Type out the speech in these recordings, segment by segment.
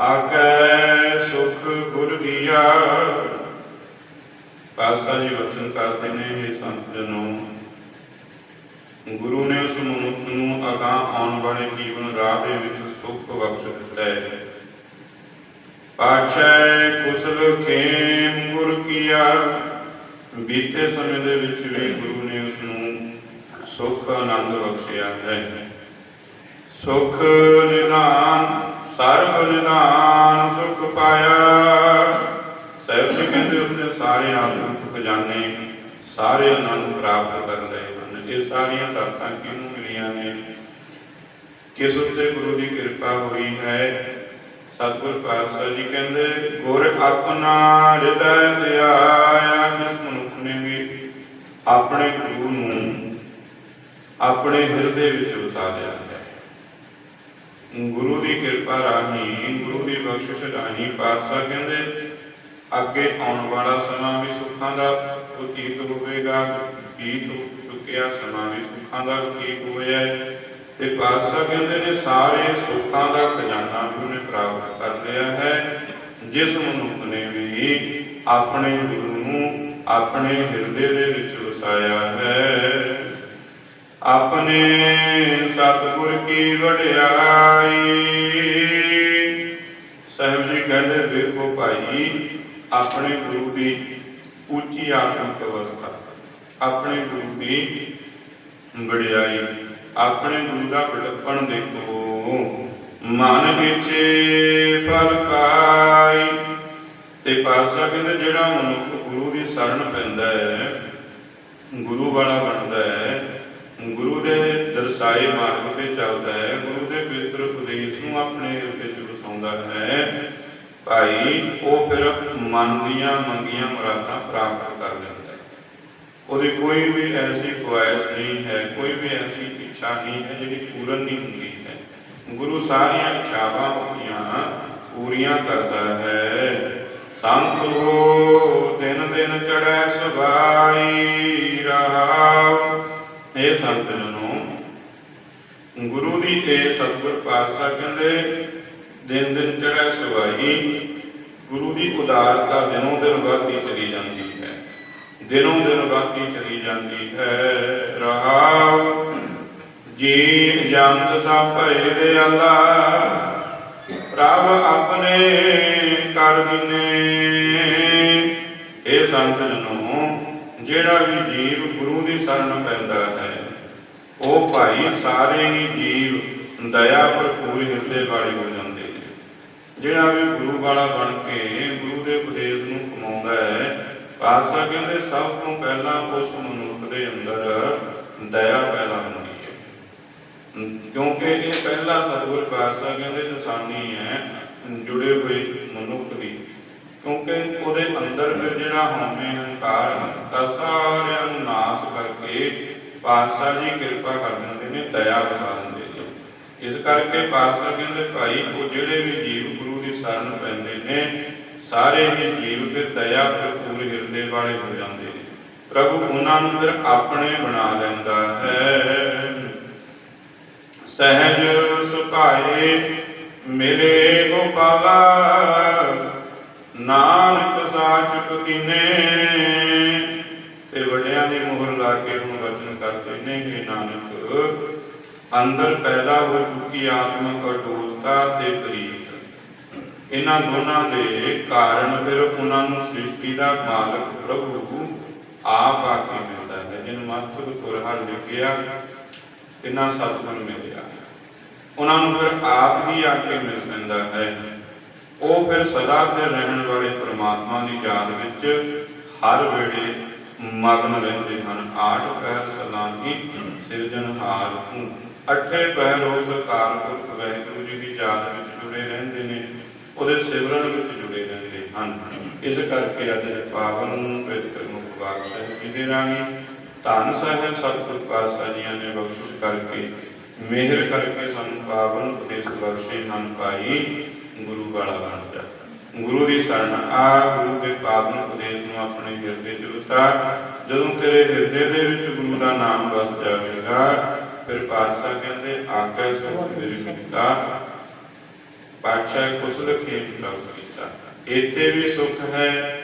ਆਕੈ ਸੁਖ ਗੁਰ ਦੀਆ। ਪਾਸਾ ਜੀ ਵਚਨ ਕਰਦੇ ਨੇ ਇਹ ਸੰਤ ਜਨੋ। ਗੁਰੂ ਨੇ ਉਸ ਮਨੁੱਖ ਨੂੰ ਅਗਾਂਹ ਆਉਣ ਵਾਲੇ ਜੀਵਨ ਰਾਹ ਦੇ ਵਿੱਚ ਸੁੱਖ ਬਖਸ਼ ਦਿੱਤਾ ਹੈ। ਪਾਛੈ ਕੁਸਲ ਖੇਮ ਗੁਰ ਕੀਆ। ਬੀਤੇ ਸਮੇਂ ਦੇ ਵਿੱਚ ਵੀ ਗੁਰੂ ਨੇ ਉਸ ਨੂੰ ਸੁਖ ਆਨੰਦ ਬਖਸ਼ਿਆ ਹੈ। ਸੁਖ ਨਿਦਾਨ ਸਰਬ ਨਿਦਾਨ ਸੁਖ ਪਾਇਆ। ਸਾਹਿਬ ਜੀ ਕਹਿੰਦੇ ਉਸਨੇ ਸਾਰੇ ਆਤਮਿਕ ਖਜ਼ਾਨੇ ਸਾਰੇ ਆਨੰਦ ਪ੍ਰਾਪਤ ਕਰ ਲਏ ਹਨ। ਇਹ ਸਾਰੀਆਂ ਦਾਤਾਂ ਕਿਹਨੂੰ ਮਿਲੀਆਂ ਨੇ? ਕਿਸ ਉੱਤੇ ਗੁਰੂ ਦੀ ਕਿਰਪਾ ਹੋਈ ਹੈ? ਸਤਿਗੁਰ ਪਾਤਸ਼ਾਹ ਜੀ ਕਹਿੰਦੇ, ਗੁਰ ਆਪਣਾ ਹਿਰਦੈ ਧਿਆਇਆ ਜਿਸ ਮਨੁੱਖ ਨੇ ਵੀ ਆਪਣੇ ਗੁਰੂ ਨੂੰ ਆਪਣੇ ਹਿਰਦੇ ਵਿੱਚ ਵਸਾ ਲਿਆ। ਗੁਰੂ ਦੀ ਕਿਰਪਾ ਰਾਹੀਂ, ਗੁਰੂ ਦੀ ਬਖਸ਼ਿਸ਼ ਰਾਹੀਂ ਪਾਤਸ਼ਾਹ ਕਹਿੰਦੇ, ਅੱਗੇ ਆਉਣ ਵਾਲਾ ਸਮਾਂ ਵੀ ਸੁੱਖਾਂ ਦਾ ਬਤੀਤ ਹੋਵੇਗਾ ਬੀਤ ਚੁੱਕਿਆ ਸਮਾਂ ਵੀ ਸੁੱਖਾਂ ਦਾ ਬਤੀਤ ਹੋਇਆ ਤੇ ਪਾਤਸ਼ਾਹ ਕਹਿੰਦੇ ਨੇ, ਸਾਰੇ ਸੁੱਖਾਂ ਦਾ ਖਜ਼ਾਨਾ ਵੀ ਉਹਨੇ ਪ੍ਰਾਪਤ ਕਰ ਲਿਆ ਹੈ। ਜਿਸ ਮਨੁੱਖ ਨੇ ਵੀ ਆਪਣੇ ਗੁਰੂ ਨੂੰ ਆਪਣੇ ਹਿਰਦੇ ਦੇ ਵਿੱਚ ਵਸਾਇਆ ਹੈ। ਆਪਣੇ ਸਤਿਗੁਰ ਕੀ ਵਡਿਆਈ? ਸਾਹਿਬ ਜੀ ਕਹਿੰਦੇ ਦੇਖੋ ਭਾਈ, ਆਪਣੇ ਗੁਰੂ ਦੀ ਉੱਚੀ ਆਤਮਿਕ ਅਵਸਥਾ, ਆਪਣੇ ਗੁਰੂ ਦੀ ਵਡਿਆਈ, ਆਪਣੇ ਗੁਰੂ ਦਾ ਬੜਪਣ ਦੇਖੋ। ਮਨ ਵਿੱਚ ਫਲ ਪਾਈ, ਤੇ ਪਾਸਾ ਕਹਿੰਦੇ ਜਿਹੜਾ ਮਨੁੱਖ ਗੁਰੂ ਦੀ ਸ਼ਰਨ ਪੈਂਦਾ ਹੈ, ਗੁਰੂ ਵਾਲਾ ਬਣਦਾ ਹੈ, ਗੁਰੂ ਦੇ ਦਰਸਾਏ ਮਾਰਗ ਤੇ ਚੱਲਦਾ ਹੈ, ਗੁਰੂ ਦੇ ਪਵਿੱਤਰ ਉਪਦੇਸ਼ ਨੂੰ ਆਪਣੇ ਹਿਰਦੇ 'ਚ ਵਸਾਉਂਦਾ ਹੈ। ਭਾਈ, ਉਹ ਫਿਰ ਮਨ ਦੀਆਂ ਮੰਗੀਆਂ ਮੁਰਾਦਾਂ ਪ੍ਰਾਪਤ ਕਰ ਲੈਂਦਾ ਹੈ। ਉਹਦੀ ਕੋਈ ਵੀ ਐਸੀ ਖੁਆਇਸ਼ ਨਹੀਂ ਹੈ, ਕੋਈ ਵੀ ਐਸੀ ਇੱਛਾ ਨਹੀਂ ਹੈ ਜਿਹੜੀ ਪੂਰਨ ਨਹੀਂ ਹੁੰਦੀ ਹੈ। ਗੁਰੂ ਸਾਰੀਆਂ ਇੱਛਾਵਾਂ ਉਹਦੀਆਂ ਪੂਰੀਆਂ ਕਰਦਾ ਹੈ। ਸੰਤ ਹੋ ਦਿਨ ਦਿਨ ਚੜੈ ਸੁਭਾਈ ਰਹਾਉ ਇਹ ਸੰਤ ਨੂੰ ਗੁਰੂ ਦੀ ਇਹ ਸਤਿਗੁਰ ਪਾਤਸ਼ਾਹ ਕਹਿੰਦੇ, ਦਿਨ ਦਿਨ ਚੜ੍ਹੈ ਸਵਾਈ, ਗੁਰੂ ਦੀ ਉਦਾਰਤਾ ਦਿਨੋਂ ਦਿਨ ਵਧਦੀ ਚਲੀ ਜਾਂਦੀ ਹੈ। ਦਿਨੋਂ ਦਿਨ ਵਧਦੀ ਚਲੀ ਜਾਂਦੀ ਹੈ। ਰਹਾਉ ਜੀ ਜੰਤ ਸਭ ਭਏ ਦੇ ਅੱਲਾ, ਪ੍ਰਭ ਆਪਣੇ ਕਰ ਦਿਨੇ ਇਹ ਸੰਤ ਜਨੋ, ਜਿਹੜਾ ਵੀ ਜੀਵ ਗੁਰੂ ਦੀ ਸ਼ਰਨ ਪੈਂਦਾ ਹੈ ਉਹ ਭਾਈ ਸਾਰੇ ਹੀ ਜੀਵ ਦਇਆ ਭਰਪੂਰ ਹਿਰਦੇ ਵਾਲੇ ਹੋ ਜਾਂਦੇ ਨੇ। ਜਿਹੜਾ ਵੀ ਗੁਰੂ ਵਾਲਾ ਬਣ ਕੇ ਗੁਰੂ ਦੇ ਉਪਦੇਸ਼ ਨੂੰ ਕਮਾਉਂਦਾ ਹੈ, ਪਾਤਸ਼ਾਹ ਕਹਿੰਦੇ ਸਭ ਤੋਂ ਪਹਿਲਾਂ ਉਸ ਮਨੁੱਖ ਦੇ ਅੰਦਰ ਦਇਆ ਪੈਦਾ ਹੁੰਦੀ ਹੈ। ਕਿਉਂਕਿ ਇਹ ਪਹਿਲਾ ਸਤਿਗੁਰ ਪਾਤਸ਼ਾਹ ਕਹਿੰਦੇ ਨਿਸ਼ਾਨੀ ਹੈ, ਜੁੜੇ ਹੋਏ ਮਨੁੱਖ ਦੀ। ਕਿਉਂਕਿ ਉਹਦੇ ਅੰਦਰ ਫਿਰ ਜਿਹੜਾ ਹਉਮੈ ਹੰਕਾਰ ਤਾਂ ਸਾਰਿਆਂ ਨੂੰ ਨਾਸ ਕਰਕੇ ਪਾਤਸ਼ਾਹ ਜੀ ਕਿਰਪਾ ਕਰ ਦਿੰਦੇ ਨੇ ਦਇਆ ਵਸਾ ਦਿੰਦੇ ਨੇ। ਇਸ ਕਰਕੇ ਪਾਤਸ਼ਾਹ ਕਹਿੰਦੇ, ਭਾਈ, ਉਹ ਜਿਹੜੇ ਵੀ ਜੀਵ ਗੁਰੂ ਦੀ ਸ਼ਰਨ ਪੈਂਦੇ ਨੇ, ਸਾਰੇ ਹੀ ਜੀਵ ਫਿਰ ਦਇਆ ਭਰਪੂਰ ਹਿਰਦੇ ਵਾਲੇ ਹੋ ਜਾਂਦੇ ਨੇ। ਪ੍ਰਭੂ, ਉਹਨਾਂ ਨੂੰ ਫਿਰ ਆਪਣੇ ਬਣਾ ਲੈਂਦਾ ਹੈ। ਸਹਿਜ ਸੁਭਾਏ ਮਿਲੇ ਗੋਪਾਲਾ ਨਾਨਕ ਸਾਚਕ ਕਿਨੇ। ਤੇ ਵੱਡਿਆਂ ਦੀ ਮੋਹਰ ਲਾ ਕੇ ਹੁਣ ਵਚਨ ਕਰਦੇ ਕਿ ਨਾਨਕ। ਅੰਦਰ ਪੈਦਾ ਹੋ ਚੁੱਕੀ ਆਤਮਿਕ ਅਡੋਲਤਾ ਤੇ ਪ੍ਰੀਤ। ਇਹਨਾਂ ਦੋਨਾਂ ਦੇ ਕਾਰਨ ਫਿਰ ਉਹਨਾਂ ਨੂੰ ਸ੍ਰਿਸ਼ਟੀ ਦਾ ਮਾਲਕ ਪ੍ਰਭੂ ਆਪ ਆ ਕੇ ਮਿਲਦਾ ਹੈ। ਜਿਹਨੂੰ ਮਸਤਕ ਕੁਰਹਰ ਲਿਖਿਆ, ਤਿੰਨਾਂ ਸਤਿਗੁਰ ਮਿਲਿਆ। ਉਹਨਾਂ ਨੂੰ ਫਿਰ ਆਪ ਹੀ ਆ ਕੇ ਮਿਲ ਪੈਂਦਾ ਹੈ। ਉਹ ਫਿਰ ਸਦਾ ਤੇ ਰਹਿਣ ਵਾਲੇ ਪ੍ਰਮਾਤਮਾ ਦੀ ਯਾਦ ਵਿੱਚ ਹਰ ਵੇਲੇ ਮਗਨ ਰਹਿੰਦੇ ਹਨ। ਆਠ ਪਹਿਰ ਸਲਾਮੀ ਸਿਰਜਣਹਾਰ ਤੂੰ। ਅੱਠੇ ਪਹਿਰ ਉਸ ਅਕਾਲ ਪੁਰਖ ਵਾਹਿਗੁਰੂ ਜੀ ਦੀ ਯਾਦ ਵਿੱਚ ਜੁੜੇ ਰਹਿੰਦੇ ਨੇ, ਉਹਦੇ ਸਿਮਰਨ ਵਿੱਚ ਜੁੜੇ ਰਹਿੰਦੇ ਹਨ। ਇਸ ਕਰਕੇ ਅੱਜ ਦੇ ਪਾਵਨ ਪਵਿੱਤਰ ਮੁਖ ਸਾਹਿਬ ਜੀ ਦੇ ਰਾਹੀਂ? ਧੰਨ ਸਾਹਿਬ, ਸਤਿਗੁਰ ਪਾਤਸ਼ਾਹ ਜੀਆਂ ਨੇ ਬਖਸ਼ਿਸ਼ ਕਰਕੇ, ਮਿਹਰ ਕਰਕੇ ਸਾਨੂੰ ਪਾਵਨ ਉਪਦੇਸ਼ ਬਖਸ਼ੇ ਹਨ ਭਾਈ ਗੁਰੂ ਵਾਲਾ ਬਣ। ਗੁਰੂ ਦੀ ਸ਼ਰਨ। ਆ ਗੁਰੂ ਦੇ ਪਾਵਨ ਉਪਦੇਸ਼ ਨੂੰ ਆਪਣੇ ਹਿਰਦੇ ਚ ਵਸਾ ਜਦੋਂ ਤੇਰੇ ਹਿਰਦੇ ਦੇ ਵਿੱਚ ਗੁਰੂ ਦਾ ਨਾਮ ਵਸ ਜਾਵੇਗਾ, ਫਿਰ ਪਾਤਸ਼ਾਹ ਕਹਿੰਦੇ, ਆਕਾ ਸੁਖ ਮੇਰੀ ਪਿਤਾ। ਪਾਤਸ਼ਾਹ ਕੁਸਲ ਖੇਤ ਪ੍ਰਾਪਤ ਕੀਤਾ। ਇੱਥੇ ਵੀ ਸੁੱਖ ਹੈ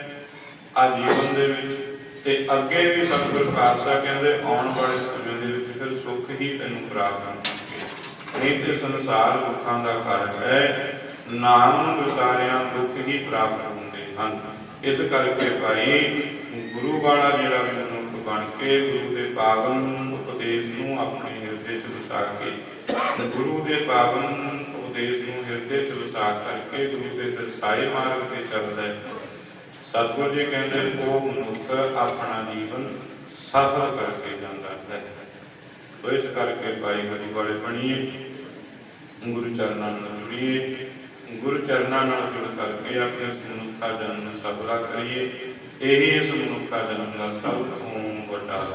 ਆ ਜੀਵਨ ਦੇ ਵਿੱਚ। ਤੇ ਅੱਗੇ ਵੀ ਸਤਿਗੁਰ ਪਾਤਸ਼ਾਹ ਕਹਿੰਦੇ, ਆਉਣ ਵਾਲੇ ਸਮੇਂ ਦੇ ਵਿੱਚ ਫਿਰ ਸੁੱਖ ਹੀ ਤੈਨੂੰ ਪ੍ਰਾਪਤ ਹੋਣਗੇ। ਨਹੀਂ ਤੇ ਸੰਸਾਰ ਦੁੱਖਾਂ ਦਾ ਘਰ ਹੈ। ਨਾਮ ਵਿਸਾਰਿਆਂ ਦੁੱਖ ਹੀ ਪ੍ਰਾਪਤ ਹੁੰਦੇ ਹਨ। ਇਸ ਕਰਕੇ ਭਾਈ ਗੁਰੂ ਵਾਲਾ ਜਿਹੜਾ ਮਨੁੱਖ ਬਣ ਕੇ ਗੁਰੂ ਦੇ ਪਾਵਨ ਉਪਦੇਸ਼ ਨੂੰ ਆਪਣੇ ਹਿਰਦੇ 'ਚ ਵਸਾ ਕੇ ਗੁਰੂ ਦੇ ਪਾਵਨ ਉਪਦੇਸ਼ ਨੂੰ ਹਿਰਦੇ 'ਚ ਵਸਾ ਕਰਕੇ ਗੁਰੂ ਦੇ ਦਰਸਾਏ ਮਾਰਗ ਤੇ ਚੱਲਦਾ ਹੈ। ਸਤਿਗੁਰ ਜੀ ਕਹਿੰਦੇ ਉਹ ਮਨੁੱਖ ਆਪਣਾ ਜੀਵਨ ਸਫਲ ਕਰਕੇ ਜਾਂਦਾ ਹੈ। ਇਸ ਕਰਕੇ ਭਾਈ ਗਰੀ ਵਾਲੇ ਬਣੀਏ, ਗੁਰੂ ਚਰਨਾਂ ਨਾਲ ਜੁੜੀਏ ਗੁਰੂ ਚਰਨਾਂ ਨਾਲ ਜੁੜ ਕਰਕੇ ਆਪਣੇ ਮਨੁੱਖਾ ਜਨਮ ਨੂੰ ਸਫਲਾ ਕਰੀਏ। ਇਹੀ ਇਸ ਮਨੁੱਖਾ ਜਨਮ ਦਾ ਸਭ ਤੋਂ ਵੱਡਾ